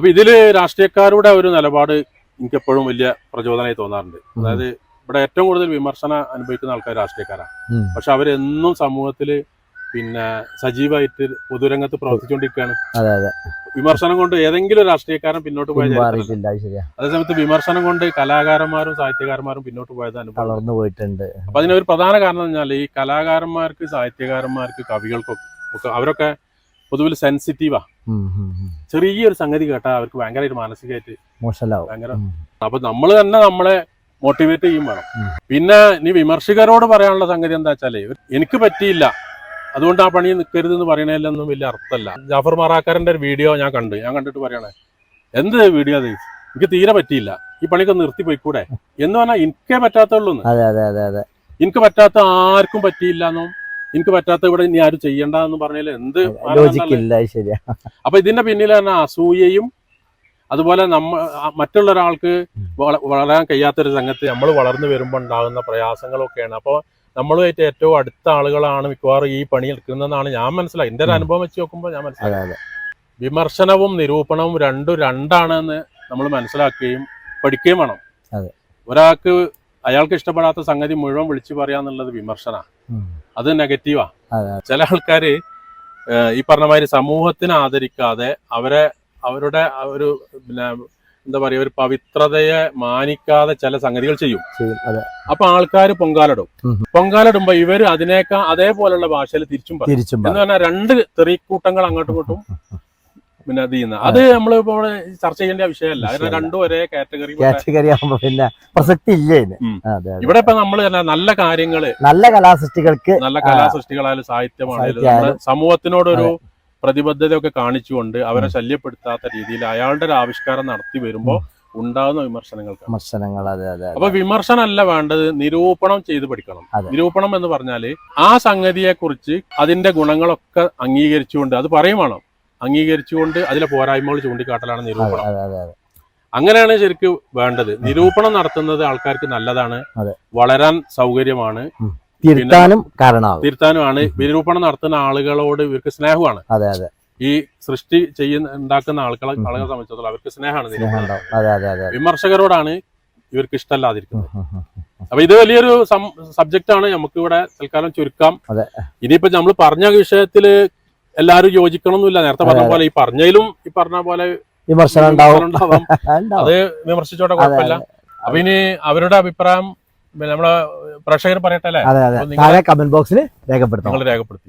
അപ്പൊ ഇതിൽ രാഷ്ട്രീയക്കാരുടെ ഒരു നിലപാട് എനിക്ക് എപ്പോഴും വലിയ പ്രചോദനമായി തോന്നാറുണ്ട്. അതായത് ഇവിടെ ഏറ്റവും കൂടുതൽ വിമർശനം അനുഭവിക്കുന്ന ആൾക്കാർ രാഷ്ട്രീയക്കാരാണ്. പക്ഷെ അവരെന്നും സമൂഹത്തിൽ പിന്നെ സജീവമായിട്ട് പൊതുരംഗത്ത് പ്രവർത്തിച്ചുകൊണ്ടിരിക്കുകയാണ് വിമർശനം കൊണ്ട് ഏതെങ്കിലും രാഷ്ട്രീയക്കാരൻ പിന്നോട്ട് പോയ ചരിത്രമില്ല. പിന്മാറിയിട്ടില്ല അത് ശരിയാ. അതേസമയത്ത് വിമർശനം കൊണ്ട് കലാകാരന്മാരും സാഹിത്യകാരന്മാരും പിന്നോട്ട് പോയത് അനുഭവം പോയിട്ടുണ്ട്. അപ്പൊ അതിനൊരു പ്രധാന കാരണം എന്ന് പറഞ്ഞാൽ ഈ കലാകാരന്മാർക്ക് സാഹിത്യകാരന്മാർക്ക് കവികൾക്കൊക്കെ അവരൊക്കെ പൊതുവിൽ സെൻസിറ്റീവാ. ചെറിയൊരു സംഗതി കേട്ടാൽ അവർക്ക് ഭയങ്കരമായിട്ട് മാനസികമായിട്ട് ഭയങ്കര. അപ്പൊ നമ്മൾ തന്നെ നമ്മളെ മോട്ടിവേറ്റ് ചെയ്യും വേണം. പിന്നെ നീ വിമർശകരോട് പറയാനുള്ള സംഗതി എന്താ വെച്ചാൽ എനിക്ക് പറ്റിയില്ല. അതുകൊണ്ട് ആ പണി നിൽക്കരുത് എന്ന് പറയണതിലൊന്നും വലിയ അർത്ഥമല്ല. ജാഫർ മറാക്കാരന്റെ ഒരു വീഡിയോ ഞാൻ കണ്ടു. ഞാൻ കണ്ടിട്ട് പറയണേ എന്ത് വീഡിയോ അത്? എനിക്ക് തീരെ പറ്റിയില്ല. ഈ പണിയൊക്കെ നിർത്തി പോയിക്കൂടെ? എന്ന് പറഞ്ഞാൽ എനിക്കേ പറ്റാത്തുള്ളൂ എനിക്ക് പറ്റാത്ത ആർക്കും പറ്റിയില്ല എന്നും എനിക്ക് പറ്റാത്ത ഇവിടെ ഇനി ആരും ചെയ്യണ്ട എന്ന് പറഞ്ഞാൽ എന്ത് ശരിയാ. അപ്പൊ ഇതിന്റെ പിന്നിൽ തന്നെ അസൂയയും അതുപോലെ നമ്മ മറ്റുള്ള ഒരാൾക്ക് വള- വളരാൻ കഴിയാത്തൊരു സംഘത്ത് നമ്മൾ വളർന്നു വരുമ്പോൾ ഉണ്ടാകുന്ന പ്രയാസങ്ങളൊക്കെയാണ്. അപ്പോൾ നമ്മളുമായിട്ട് ഏറ്റവും അടുത്ത ആളുകളാണ് മിക്കവാറും ഈ പണി എടുക്കുന്നതെന്നാണ് ഞാൻ മനസ്സിലാക്കി എന്റെ ഒരു അനുഭവം വെച്ച് നോക്കുമ്പോൾ ഞാൻ മനസ്സിലായി. വിമർശനവും നിരൂപണവും രണ്ടും രണ്ടാണെന്ന് നമ്മൾ മനസ്സിലാക്കുകയും പഠിക്കുകയും വേണം. ഒരാൾക്ക് അയാൾക്ക് ഇഷ്ടപ്പെടാത്ത സംഗതി മുഴുവൻ വിളിച്ചു പറയാന്നുള്ളത് വിമർശന. ഉം. അത് നെഗറ്റീവാ ചില ആൾക്കാര് ഈ പറഞ്ഞ മാതിരി സമൂഹത്തിനെ ആദരിക്കാതെ അവരെ അവരുടെ ഒരു പിന്നെ എന്താ പറയാ ഒരു പവിത്രതയെ മാനിക്കാതെ ചില സംഗതികൾ ചെയ്യും. അപ്പൊ ആൾക്കാർ പൊങ്കാലിടും. പൊങ്കാലിടുമ്പോ ഇവർ അതിനേക്കാൾ അതേപോലെയുള്ള ഭാഷയിൽ തിരിച്ചും തിരിച്ചും എന്ന് പറഞ്ഞാൽ രണ്ട് തെറിക്കൂട്ടങ്ങൾ അങ്ങോട്ടും ഇങ്ങോട്ടും പിന്നെ അത്. നമ്മൾ ഇപ്പോൾ ചർച്ച ചെയ്യേണ്ട വിഷയമല്ല. കാരണം. രണ്ടും ഒരേ കാറ്റഗറി കാറ്റഗറി ആകുമ്പോ പിന്നെ പ്രസക്തി ഇല്ല ഇവിടെ ഇപ്പൊ നമ്മൾ നല്ല കാര്യങ്ങൾ. നല്ല കലാസൃഷ്ടികൾക്ക് നല്ല കലാസൃഷ്ടികളായാലും സാഹിത്യമാണെങ്കിലും സമൂഹത്തിനോടൊരു പ്രതിബദ്ധതയൊക്കെ കാണിച്ചുകൊണ്ട് അവരെ ശല്യപ്പെടുത്താത്ത രീതിയിൽ അയാളുടെ ഒരു ആവിഷ്കാരം നടത്തി വരുമ്പോൾ ഉണ്ടാകുന്ന വിമർശനങ്ങൾക്ക്. വിമർശനങ്ങൾ അതെ അതെ. അപ്പൊ വിമർശനമല്ല വേണ്ടത് നിരൂപണം ചെയ്ത് പഠിക്കണം. നിരൂപണം എന്ന് പറഞ്ഞാൽ ആ സംഗതിയെ കുറിച്ച് അതിന്റെ ഗുണങ്ങളൊക്കെ അംഗീകരിച്ചുകൊണ്ട് അത് പറയും വേണം. അംഗീകരിച്ചുകൊണ്ട് അതിലെ പോരായ്മകൾ ചൂണ്ടിക്കാട്ടലാണ് നിരൂപണം. അങ്ങനെയാണ് ശരിക്കും വേണ്ടത്. നിരൂപണം നടത്തുന്നത് ആൾക്കാർക്ക് നല്ലതാണ്. വളരാൻ സൗകര്യമാണ്. തിരുത്താനും തിരുത്താനുമാണ്. നിരൂപണം നടത്തുന്ന ആളുകളോട് ഇവർക്ക് സ്നേഹമാണ്. അതെ അതെ. ഈ സൃഷ്ടി ചെയ്യുന്ന ഉണ്ടാക്കുന്ന ആൾക്കാരെ ആളുകളെ സംബന്ധിച്ചിടത്തോളം അവർക്ക് സ്നേഹമാണ്. വിമർശകരോടാണ് ഇവർക്ക് ഇഷ്ടമല്ലാതിരിക്കുന്നത്. അപ്പൊ ഇത് വലിയൊരു സബ്ജക്റ്റ് ആണ്. നമുക്ക് ഇവിടെ തൽക്കാലം ചുരുക്കാം. ഇനിയിപ്പോ നമ്മൾ പറഞ്ഞ വിഷയത്തിൽ എല്ലാവരും യോജിക്കണമെന്നില്ല നേരത്തെ പറഞ്ഞ പോലെ ഈ പറഞ്ഞതിലും ഈ പറഞ്ഞ പോലെ വിമർശനം ഉണ്ടാവും. അത് വിമർശിച്ചോട്ടെ കുഴപ്പമില്ല. അപ്പൊ ഇനി അവരുടെ അഭിപ്രായം നമ്മളെ പ്രേക്ഷകർ പറയട്ടെ അല്ലേ? കമന്റ് ബോക്സിൽ നിങ്ങൾ രേഖപ്പെടുത്തി.